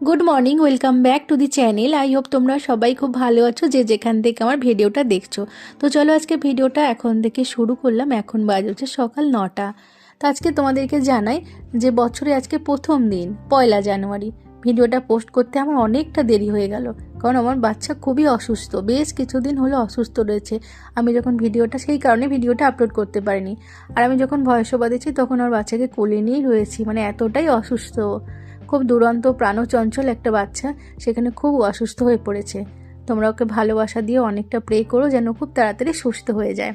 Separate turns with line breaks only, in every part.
Good morning welcome back to the channel I hope তোমরা সবাই খুব ভালো আছো যে যেখান থেকে আমার ভিডিওটা দেখছ। তো চলো আজকে ভিডিওটা এখন থেকে শুরু করলাম। এখন বাজে হচ্ছে সকাল নটা। তো আজকে তোমাদেরকে জানাই যে বছরে আজকে প্রথম দিন, পয়লা জানুয়ারি। ভিডিওটা পোস্ট করতে আমার অনেকটা দেরি হয়ে গেল। কারণ আমার বাচ্চা খুবই অসুস্থ। বেশ কিছুদিন হলো অসুস্থ রয়েছে। আমি যখন ভিডিওটা, সেই কারণে ভিডিওটা আপলোড করতে পারিনি। আর আমি যখন ভয়েস ওভার দিচ্ছি তখন আমার বাচ্চাকে কোলে নিয়েই রয়েছি। মানে এতটাই অসুস্থ। খুব দুরন্ত, প্রাণচঞ্চল একটা বাচ্চা, সেখানে খুব অসুস্থ হয়ে পড়েছে। তোমরা ওকে ভালোবাসা দিয়ে অনেকটা প্রে করো যেন খুব তাড়াতাড়ি সুস্থ হয়ে যায়।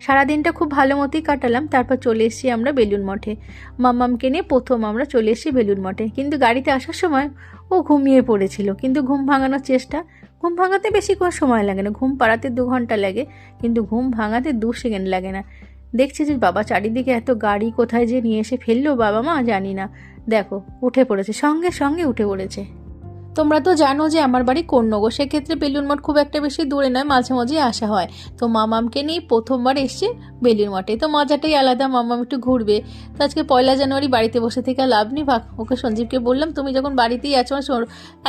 সারাদিনটা খুব ভালো মতোই কাটালাম, তারপর চলে এসেছি আমরা বেলুন মঠে। মাম্মামকে নিয়ে প্রথম আমরা চলে এসেছি বেলুন মঠে। কিন্তু গাড়িতে আসার সময় ও ঘুমিয়ে পড়েছিল। কিন্তু ঘুম ভাঙানোর চেষ্টা, ঘুম ভাঙাতে বেশি কোনো সময় লাগে না। ঘুম পাড়াতে দু ঘণ্টা লাগে, কিন্তু ঘুম ভাঙাতে দু সেকেন্ড লাগে না। দেখছি যে বাবা চারিদিকে এত গাড়ি কোথায় যে নিয়ে এসে ফেলল বাবা মা জানি না। দেখো উঠে পড়েছে সঙ্গে সঙ্গে উঠে পড়েছে। তোমরা তো জানো যে আমার বাড়ি কন্যগো সেক্ষেত্রে বেলুন মঠ খুব একটা বেশি দূরে নয়, মাঝে মাঝে আসা হয়। তো মামামকে নিয়ে প্রথমবার এসছে বেলুন মঠে। তো মজাটাই আলাদা, মামাম একটু ঘুরবে। তো আজকে পয়লা জানুয়ারি বাড়িতে বসে থেকে লাভ নেই ওকে সঞ্জীবকে বললাম, তুমি যখন বাড়িতেই আছো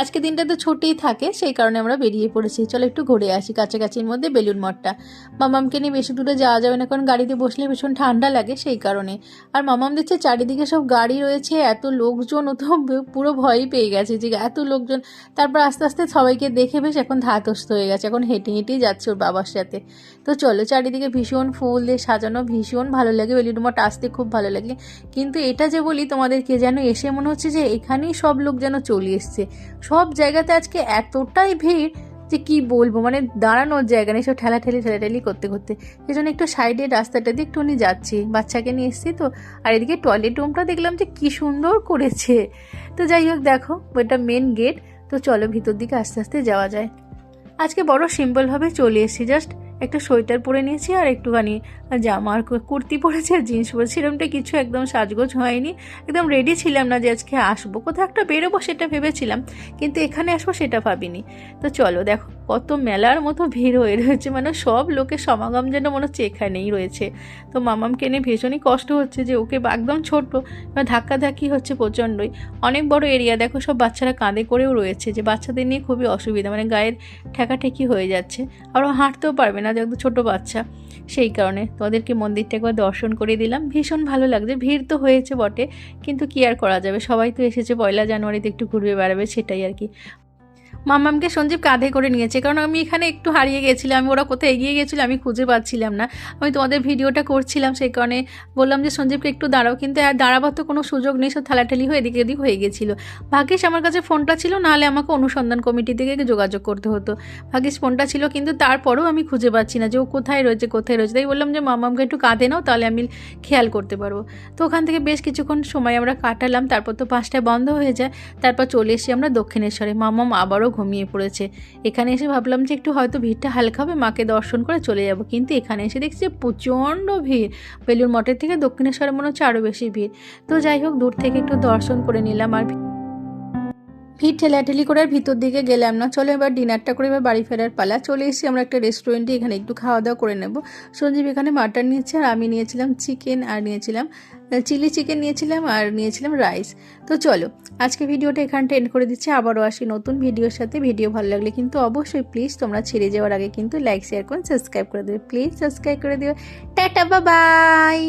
আজকে দিনটা তো ছুটিই থাকে, সেই কারণে আমরা বেরিয়ে পড়েছি। চলো একটু ঘুরে আসি কাছাকাছির মধ্যে বেলুন মঠটা। মামামকে নিয়ে বেশি দূরে যাওয়া যাবে না, কারণ গাড়িতে বসলে ভীষণ ঠান্ডা লাগে সেই কারণে। আর মামাম দেখছে চারিদিকে সব গাড়ি রয়েছে, এত লোকজন, ও তো পুরো ভয়ই পেয়ে গেছে যে এত লোকজন তারপর আস্তে আস্তে সবাইকে দেখে বেশ এখন ধাতস্থ হয়ে গেছে, এখন হেঁটে হেঁটেই যাচ্ছে ওর বাবার সাথে। তো চলো, চারিদিকে ভীষণ ফুল দিয়ে সাজানো, ভীষণ ভালো লাগে। বেলুন মঠ আসতে খুব ভালো লাগে। কিন্তু এটা যে বলি, তোমাদেরকে যেন এসে মনে হচ্ছে যে এখানেই সব লোক যেন চলে এসছে। সব জায়গাতে আজকে এতটাই ভিড় যে কি বলব? মানে দাঁড়ানোর জায়গা নেই, সব ঠেলা ঠেলি ঠেলাঠেলি করতে করতে। সেই জন্য একটু সাইডে রাস্তাটা দিয়ে একটুখানি যাচ্ছি, বাচ্চাকে নিয়ে এসছি তো। আর এদিকে টয়লেট রুমটা দেখলাম যে কি সুন্দর করেছে। তো যাই হোক, দেখো, ওইটা মেন গেট তো চলো ভিতর দিকে আস্তে আস্তে যাওয়া যায়। আজকে বড় সিম্পলভাবে চলে এসেছি জাস্ট একটা সোয়েটার পরে নিয়েছি আর একটুখানি জামা আর কুর্তি পরেছি আর জিন্স পরেছি। এরকমটা কিছু একদম সাজগোজ হয়নি। একদম রেডি ছিলাম না যে আজকে আসব। কোথাও একটা বেরোবো সেটা ভেবেছিলাম, কিন্তু এখানে আসব সেটা ভাবিনি। তো চলো দেখো, কত মেলার মতো ভিড় হয়ে রয়েছে। মানে সব লোকের সমাগম যেন মনে হচ্ছে এখানেই রয়েছে। তো মামামকে নিয়ে ভীষণই কষ্ট হচ্ছে যে ওকে একদম ছোট এবার ধাক্কাধাক্কি হচ্ছে প্রচণ্ডই। অনেক বড় এরিয়া দেখো সব বাচ্চারা কাঁধে করেও রয়েছে যে বাচ্চাদের নিয়ে খুবই অসুবিধা। মানে গায়ের ঠেকাঠেকি হয়ে যাচ্ছে। আর ও হাঁটতেও পারবে না। যেহেতু ছোটো বাচ্চা, সেই কারণে তোমাদেরকে মন্দিরটা একবার দর্শন করে দিলাম। ভীষণ ভালো লাগছে, ভিড় তো হয়েছে বটে, কিন্তু কি আর করা যাবে? সবাই তো এসেছে, পয়লা জানুয়ারিতে একটু ঘুরবে, বেড়াবে, সেটাই আর কি। মামামকে সঞ্জীব কাঁধে করে নিয়েছে। কারণ আমি এখানে একটু হারিয়ে গেছিলাম, আমি ওরা কোথায় এগিয়ে গেছিল, আমি খুঁজে পাচ্ছিলাম না। আমি তোমাদের ভিডিওটা করছিলাম সেই কারণে বললাম যে, সঞ্জীবকে একটু দাঁড়াও। কিন্তু আর দাঁড়াবার তো কোনো সুযোগ নেই, সব ঠেলাঠেলি হয়ে এদিকে এদিক হয়ে গেছিল। ভাগ্যিস আমার কাছে ফোনটা ছিল নাহলে আমাকে অনুসন্ধান কমিটি থেকে যোগাযোগ করতে হতো। ভাগ্যিস ফোনটা ছিল, কিন্তু তারপরেও আমি খুঁজে পাচ্ছি না যে, ও কোথায় রয়েছে কোথায় রয়েছে। তাই বললাম যে মামামকে একটু কাঁধে নাও, তাহলে আমি খেয়াল করতে পারব। তো ওখান থেকে বেশ কিছুক্ষণ সময় আমরা কাটালাম, তারপর তো পাঁচটায় বন্ধ হয়ে যায়। তারপর চলে এসে আমরা দক্ষিণেশ্বরে। মামাম আবারও ঘুমিয়ে পড়েছে। এখানে এসে ভাবলাম যে একটু হয়তো ভিড়টা হালকা হবে, মাকে দর্শন করে চলে যাব। কিন্তু এখানে এসে দেখছি যে প্রচণ্ড ভিড়। বেলুর মঠের থেকে দক্ষিণেশ্বরের মনে হচ্ছে আরও বেশি ভিড়। তো যাই হোক, দূর থেকে একটু দর্শন করে নিলাম আর ভিড় ঠেলাঠেলি করে ভিতর দিকে গেলাম না। চলো এবার ডিনারটা করে এবার বাড়ি ফেরার পালা। চলে এসেছি আমরা একটা রেস্টুরেন্টে এখানে একটু খাওয়া দাওয়া করে নেব। সঞ্জীব এখানে মাটন নিয়েছে আর আমি নিয়েছিলাম চিকেন আর নিয়েছিলাম চিলি চিকেন নিয়েছিলাম আর নিয়েছিলাম রাইস তো চলো, আজকে ভিডিওটা এখানটা এন্ড করে দিচ্ছি। আবারও আসি নতুন ভিডিওর সাথে। ভিডিও ভালো লাগলে কিন্তু অবশ্যই প্লিজ তোমরা ছেড়ে যাওয়ার আগে কিন্তু লাইক শেয়ার করুন সাবস্ক্রাইব করে দেবে। প্লিজ সাবস্ক্রাইব করে দিও টাটা বাবাই